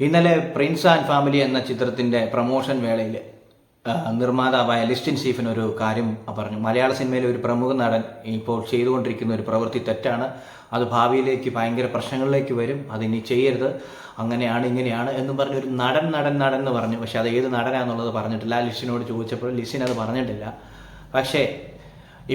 ഇന്നലെ Prince and family എന്ന ചിത്രത്തിന്റെ പ്രൊമോഷൻ വേളയിൽ നിർമ്മാതാവായ ലിസ്റ്റിൻ സ്റ്റീഫൻ ഒരു കാര്യം പറഞ്ഞു. മലയാള സിനിമയിലെ ഒരു പ്രമുഖ നടൻ ഇപ്പോൾ ചെയ്തുകൊണ്ടിരിക്കുന്ന ഒരു പ്രവൃത്തി തെറ്റാണ്. അത് ഭാവിയിലേക്ക് ഭയങ്കര പ്രശ്നങ്ങളിലേക്ക് വരും. അതിനി ചെയ്യരുത്. അങ്ങനെയാണ് ഇങ്ങനെയാണ് എന്ന് പറഞ്ഞ് ഒരു നടൻ നടൻ നടൻ എന്ന് പറഞ്ഞു. പക്ഷെ അത് ഏത് നടനാന്നുള്ളത് പറഞ്ഞിട്ടില്ല. ലിസ്റ്റിനോട് ചോദിച്ചപ്പോൾ ലിസ്റ്റിൻ അത് പറഞ്ഞിട്ടില്ല. പക്ഷേ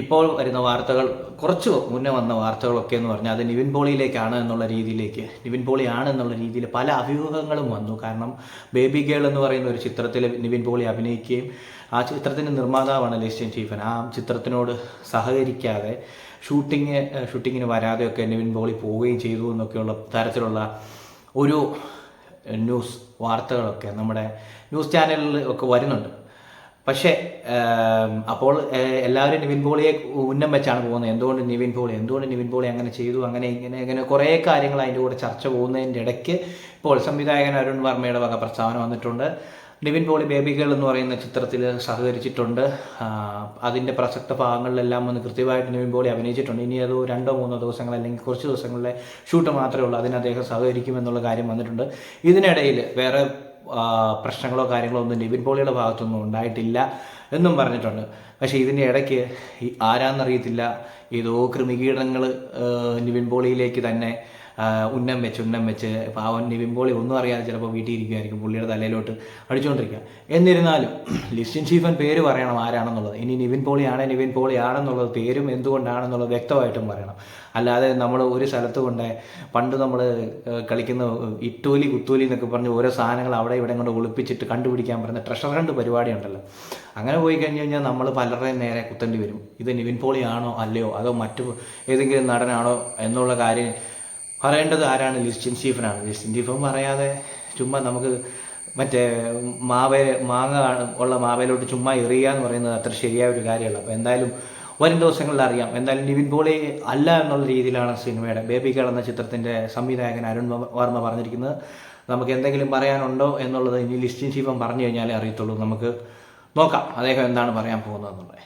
ഇപ്പോൾ വരുന്ന വാർത്തകൾ കുറച്ച് മുന്നേ വന്ന വാർത്തകളൊക്കെ എന്ന് പറഞ്ഞാൽ അത് നിവിൻ പോളിയിലേക്കാണ് എന്നുള്ള രീതിയിലേക്ക് നിവിൻ പോളി ആണെന്നുള്ള രീതിയിൽ പല അഭ്യൂഹങ്ങളും വന്നു. കാരണം ബേബി ഗേൾ എന്ന് പറയുന്ന ഒരു ചിത്രത്തിൽ നിവിൻ പോളി അഭിനയിക്കുകയും ആ ചിത്രത്തിന്റെ നിർമ്മാതാവാണ് ലിസ്റ്റൻ സ്റ്റീഫൻ. ആ ചിത്രത്തിനോട് സഹകരിക്കാതെ ഷൂട്ടിങ് ഷൂട്ടിങ്ങിന് വരാതെയൊക്കെ നിവിൻ പോളി പോവുകയും ചെയ്തു എന്നൊക്കെയുള്ള തരത്തിലുള്ള ഒരു ന്യൂസ് വാർത്തകളൊക്കെ നമ്മുടെ ന്യൂസ് ചാനലിൽ ഒക്കെ വരുന്നുണ്ട്. പക്ഷേ അപ്പോൾ എല്ലാവരും നിവിൻ പോളിയെ ഉന്നം വെച്ചാണ് പോകുന്നത്. എന്തുകൊണ്ട് നിവിൻ പോളി എന്തുകൊണ്ട് നിവിൻ പോളി അങ്ങനെ ചെയ്തു അങ്ങനെ ഇങ്ങനെ ഇങ്ങനെ കുറേ കാര്യങ്ങൾ അതിന്റെ കൂടെ ചർച്ച പോകുന്നതിന്റെ ഇടയ്ക്ക് ഇപ്പോൾ സംവിധായകൻ അരുൺ വർമ്മയുടെ വക പ്രസ്താവന വന്നിട്ടുണ്ട്. നിവിൻ പോളി ബേബികൾ എന്ന് പറയുന്ന ചിത്രത്തിൽ സഹകരിച്ചിട്ടുണ്ട്. അതിന്റെ പ്രസക്ത ഭാഗങ്ങളിലെല്ലാം ഒന്ന് കൃത്യമായിട്ട് നിവിൻ പോളി അഭിനയിച്ചിട്ടുണ്ട്. ഇനി അത് രണ്ടോ മൂന്നോ ദിവസങ്ങൾ അല്ലെങ്കിൽ കുറച്ച് ദിവസങ്ങളിലെ ഷൂട്ട് മാത്രമേ ഉള്ളൂ. അതിന് അദ്ദേഹം സഹകരിക്കുമെന്നുള്ള കാര്യം വന്നിട്ടുണ്ട്. ഇതിനിടയിൽ വേറെ പ്രശ്നങ്ങളോ കാര്യങ്ങളോ ഒന്നും നിവിൻ പോളിയുടെ ഭാഗത്തൊന്നും ഉണ്ടായിട്ടില്ല എന്നും പറഞ്ഞിട്ടുണ്ട്. പക്ഷേ ഇതിന്റെ ഇടയ്ക്ക് ആരാന്നറിയത്തില്ല. ഏതോ കൃമികീടങ്ങൾ നിവിൻ പോളിയിലേക്ക് തന്നെ ഉന്നം വെച്ച് ഉന്നം വെച്ച് പാവൻ നിവിൻ പോളി ഒന്നും അറിയാതെ ചിലപ്പോൾ വീട്ടിൽ ഇരിക്കുമായിരിക്കും പുള്ളിയുടെ തലയിലോട്ട് അടിച്ചുകൊണ്ടിരിക്കുക എന്നിരുന്നാലും ലിസ്റ്റിൻ ഷീഫൻ പേര് പറയണം ആരാണെന്നുള്ളത്. ഇനി നിവിൻ പോളിയാണ് നിവിൻ പോളി ആണെന്നുള്ളത് പേരും എന്തുകൊണ്ടാണെന്നുള്ളത് വ്യക്തമായിട്ടും പറയണം. അല്ലാതെ നമ്മൾ ഒരു സ്ഥലത്ത് കൊണ്ട് പണ്ട് നമ്മൾ കളിക്കുന്ന ഇറ്റോലി കുത്തൂലി എന്നൊക്കെ പറഞ്ഞ് ഓരോ സാധനങ്ങൾ അവിടെ ഇവിടെ കൊണ്ട് ഒളിപ്പിച്ചിട്ട് കണ്ടുപിടിക്കാൻ പറയുന്ന ട്രഷർ ഹണ്ട് പരിപാടി ഉണ്ടല്ലോ. അങ്ങനെ പോയി കഴിഞ്ഞ് കഴിഞ്ഞാൽ നമ്മൾ പലരുടെയും നേരെ കുത്തേണ്ടി വരും. ഇത് നിവിൻ പോളിയാണോ അല്ലയോ അതോ മറ്റു ഏതെങ്കിലും നടനാണോ എന്നുള്ള കാര്യം പറയേണ്ടത് ആരാണ്? ലിസ്റ്റിൻ സ്റ്റീഫനാണ്. ലിസ്റ്റിൻ സ്റ്റീഫൻ പറയാതെ ചുമ്മാ നമുക്ക് മറ്റേ മാവ മാങ്ങ ഉള്ള മാവയിലോട്ട് ചുമ്മാ എറിയുക എന്ന് പറയുന്നത് അത്ര ശരിയായ ഒരു കാര്യമല്ല. അപ്പോൾ എന്തായാലും വരും ദിവസങ്ങളിൽ അറിയാം. എന്തായാലും നിവിൻ പോളി അല്ല എന്നുള്ള രീതിയിലാണ് സിനിമയുടെ ബേബി കേൾ എന്ന ചിത്രത്തിന്റെ സംവിധായകൻ അരുൺ വർമ്മ പറഞ്ഞിരിക്കുന്നത്. നമുക്ക് എന്തെങ്കിലും പറയാനുണ്ടോ എന്നുള്ളത് ഇനി ലിസ്റ്റിൻ സ്റ്റീഫൻ പറഞ്ഞു കഴിഞ്ഞാലേ അറിയത്തുള്ളൂ. നമുക്ക് നോക്കാം അദ്ദേഹം എന്താണ് പറയാൻ പോകുന്നത് എന്നുള്ളത്.